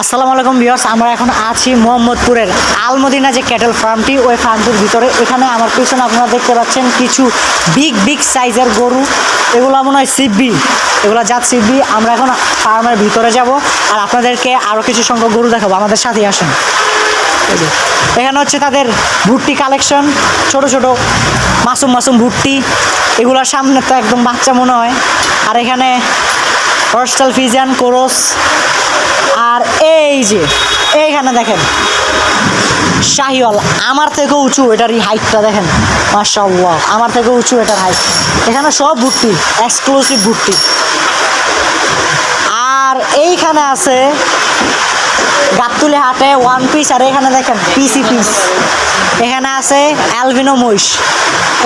আসসালামু আলাইকুম বিয়ার্স আমরা এখন আছি মোহাম্মদপুরের আলমদিনা যে ক্যাটেল ফার্মটি, ওই ফার্মটির ভিতরে। এখানে আমার পিছনে আপনারা দেখতে পাচ্ছেন কিছু বিগ বিগ সাইজের গরু। এগুলো মনে হয় সিবি এগুলো জাত সিবি আমরা এখন ফার্মের ভিতরে যাব আর আপনাদেরকে আরও কিছু সংখ্যক গরু দেখাবো। আমাদের সাথেই আসেন। এখানে হচ্ছে তাদের ভুট্টি কালেকশন। ছোট ছোট, মাসুম মাসুম ভুট্টি। এগুলোর সামনে তো একদম বাচ্চা মনে হয়। আর এখানে হর্স্টাল ফিজান কোরস আর এই যে, এইখানে দেখেন। শাহিওয়াল, আমার থেকেও উঁচু এটার এই হাইটটা দেখেন। মার্শাল্লাহ আমার থেকেও উঁচু এটার হাইট এখানে সব ভুট্টি এক্সক্লুসিভ ভুট্টি। আর এইখানে আছে গাবতুলি হাটে ওয়ান পিস আর এখানে দেখেন পিসি পিস এখানে আছে অ্যালভিনো মহিষ।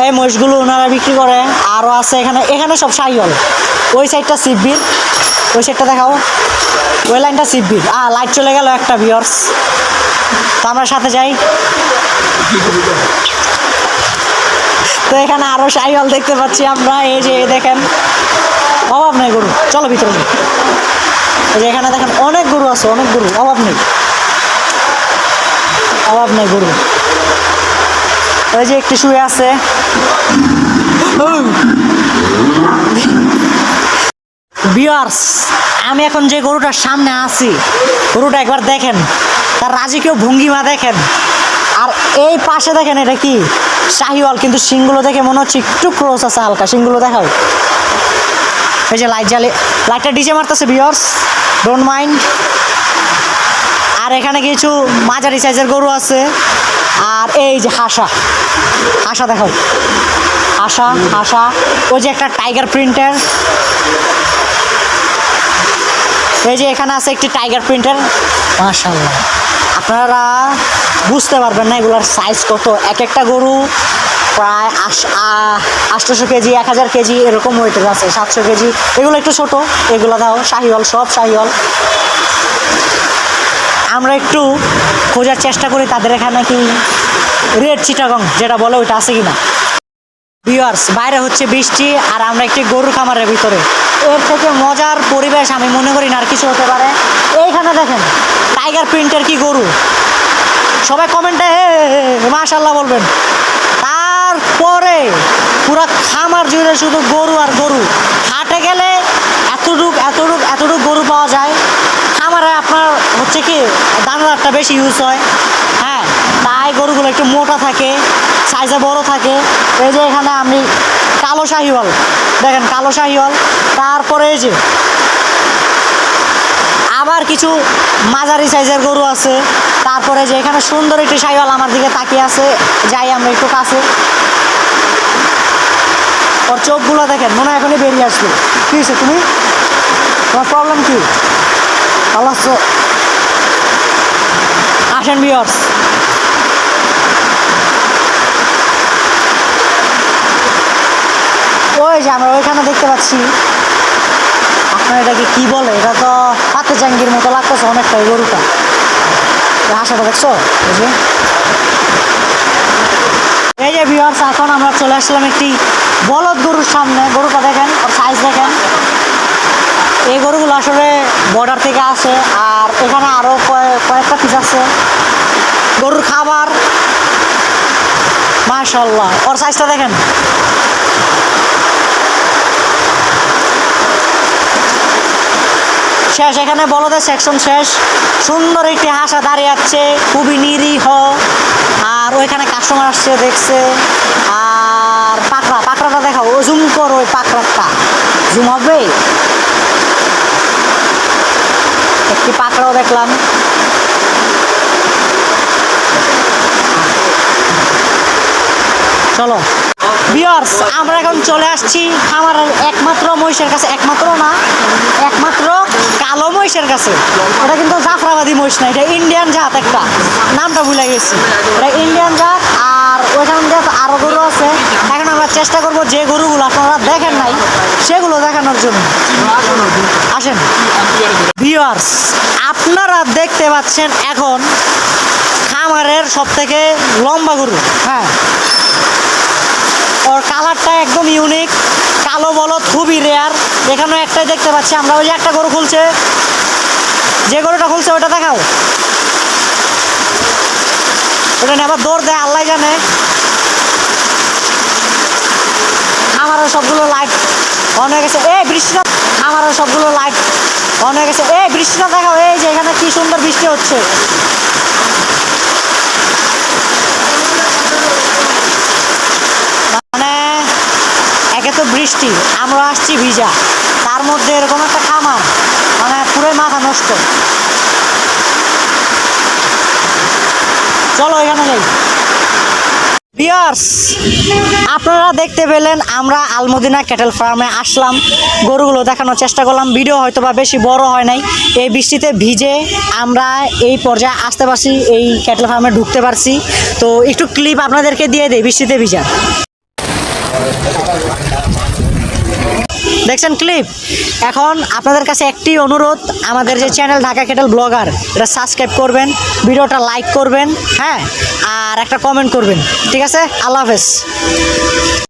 এই মহিষগুলো ওনারা বিক্রি করে। আরও আছে এখানে এখানে সব শাহিওয়াল। ওই সাইডটা সিব্বির ওই সাইডটা দেখাও। ওই লাইনটা সিব্বির আ লাইট চলে গেল একটা বিয়ার্স তো আমরা সাথে যাই। তো এখানে আরও শাহিওয়াল দেখতে পাচ্ছি আমরা, এই যে দেখেন। অভাব নেই গরু, চলো ভিতরে। এই যে এখানে দেখেন অনেক গরু আছে, অনেক গরু, অভাব নেই। অভাব নেই গরু। ওই যে একটি শুয়ে আছে। বিয়ার্স আমি এখন যে গরুটার সামনে আছি, গরুটা একবার দেখেন। তার রাজকীয় ভঙ্গিমা দেখেন। আর এই পাশে দেখেন, এটা কি? শাহিওয়াল, কিন্তু সিংগুলো দেখে মনে হচ্ছে একটু ক্রোস আছে, হালকা সিংগুলো দেখাও। এই যে লাইট জ্বালে লাইটটা ডিজে মারতেছে বিয়ার্স ডোন্ট মাইন্ড আর এখানে কিছু মাঝারি সাইজের গরু আছে। আর এই যে হাসা। হাসা দেখাও। হাসা হাসা। ওই যে একটা টাইগার প্রিন্টার এই যে এখানে আছে একটি টাইগার প্রিন্টার মাশাল্লাহ আপনারা বুঝতে পারবেন না এগুলোর সাইজ কত। এক একটা গরু প্রায় আটশোশো কেজি, এক হাজার কেজি এরকম ওয়েটের আছে, সাতশো কেজি। এগুলো একটু ছোট, এগুলো দাও, শাহিওয়াল, সব শাহিওয়াল। আমরা একটু খোঁজার চেষ্টা করি তাদের এখানে কি রেড চিটাগং যেটা বলে ওইটা আছে কি না ভিউয়ার্স বাইরে হচ্ছে বৃষ্টি আর আমরা একটি গরুর খামারের ভিতরে। এর থেকে মজার পরিবেশ আমি মনে করি না আর কিছু হতে পারে। এইখানে দেখেন টাইগার প্রিন্টের কি গরু? সবাই কমেন্টে মাশাল্লাহ বলবেন। তারপরে পুরো খামার জুড়ে শুধু গরু আর গরু। হাটে গেলে এতটুক এতটুক এতটুক গরু পাওয়া যায়। খামারে আপনার হচ্ছে কি, দানাদারটা বেশি ইউজ হয়। হ্যাঁ তাই গরুগুলো একটু মোটা থাকে সাইজে বড় থাকে। এই যে এখানে আমি কালো শাহিওয়াল, দেখেন কালো শাহিওয়াল। তারপরে এই যে আবার কিছু মাঝারি সাইজের গরু আছে। তারপরে যে এখানে সুন্দর একটি শাহিওয়াল আমার দিকে তাকিয়ে আছে, যাই আমরা একটু কাছে। ওর চোখগুলো দেখেন, মনে হয় এখনই বেরিয়ে আসবে। কী হয়েছে তুমি? তোমার প্রবলেম কী? আল্লাহ চো- আসেন বিয়ার্স ওই যে আমরা ওইখানে দেখতে পাচ্ছি। আপনার এটাকে কি বলে? এটা তো হাতে জাঙ্গির মতো লাগতেছে অনেকটা গরুটা। আশাটা দেখছ? যে। এই যে ভিউয়ার্স এখন আমরা চলে আসলাম একটি বলদ গরুর সামনে। গরুটা দেখেন, ওর সাইজ দেখেন। এই গরুগুলো আসলে বর্ডার থেকে আসে, আর এখানে আরও কয়েকটা পিস আছে। গরুর খাবার। মাশাল্লাহ ওর সাইজটা দেখেন। শেষ, এখানে বলদের সেকশন শেষ। সুন্দর একটি হাসা দাঁড়িয়ে আছে, খুবই নিরীহ। আর ওইখানে কাস্টমার আসছে, দেখছে। আর পাকড়া, পাকড়াটা দেখাও জুম কর ওই পাকড়াটা। জুম হবে? একটি পাকড়াও দেখলাম। চলো। বিয়ার্স আমরা এখন চলে আসছি আমার একমাত্র মহিষের কাছে, একমাত্র না মহিষের কাছে। এটা কিন্তু জাফরাবাদী মহিষ না, এটা ইন্ডিয়ান জাত একটা। নামটা ভুলে গেছি। এটা ইন্ডিয়ান জাত, আর ওইখান দিয়ে আরও গরু আছে। এখন আমরা চেষ্টা করব যে গরুগুলো আপনারা দেখেন নাই, সেগুলো দেখানোর জন্য। আসেন। ভিউয়ার্স আপনারা দেখতে পাচ্ছেন এখন খামারের সব থেকে লম্বা গরু। হ্যাঁ। ওর কালারটা একদম ইউনিক কালো বলদ, খুবই রেয়ার এখানেও একটাই দেখতে পাচ্ছি, আমরা ওই একটা গরু খুলছে খুলছে ওটা দেখাও। ওটা নিয়ে আবার দৌড় দেয়, আল্লাহ জানে। আমারও সবগুলো লাইট অন হয়ে গেছে। এই বৃষ্টিটা আমারও সবগুলো লাইট অন হয়ে গেছে। এই বৃষ্টিটা দেখাও। এই যে, এখানে কি সুন্দর বৃষ্টি হচ্ছে। মানে একে তো বৃষ্টি আমরা আসছি ভিজা। তার মধ্যে এরকম একটা খামার মানে পুরোই মাথা নষ্ট। চলো, এখানে যাই বিয়ার্স আপনারা দেখতে পেলেন, আমরা আলমদিনা ক্যাটেল ফার্মে আসলাম। গরুগুলো দেখানোর চেষ্টা করলাম। ভিডিও হয়তো বা বেশি বড় হয় নাই। এই বৃষ্টিতে ভিজে আমরা এই পর্যায়ে আসতে পারছি, এই ক্যাটেল ফার্মে ঢুকতে পারছি। তো একটু ক্লিপ আপনাদেরকে দিয়ে দেয় বৃষ্টিতে ভিজা। দেখছেন ক্লিপ এখন আপনাদের কাছে একটি অনুরোধ, আমাদের যে চ্যানেল ঢাকা কেটেল ব্লগার এটা সাবস্ক্রাইব করবেন, ভিডিওটা লাইক করবেন হ্যাঁ? আর একটা কমেন্ট করবেন, ঠিক আছে? আল্লাহ হাফেজ।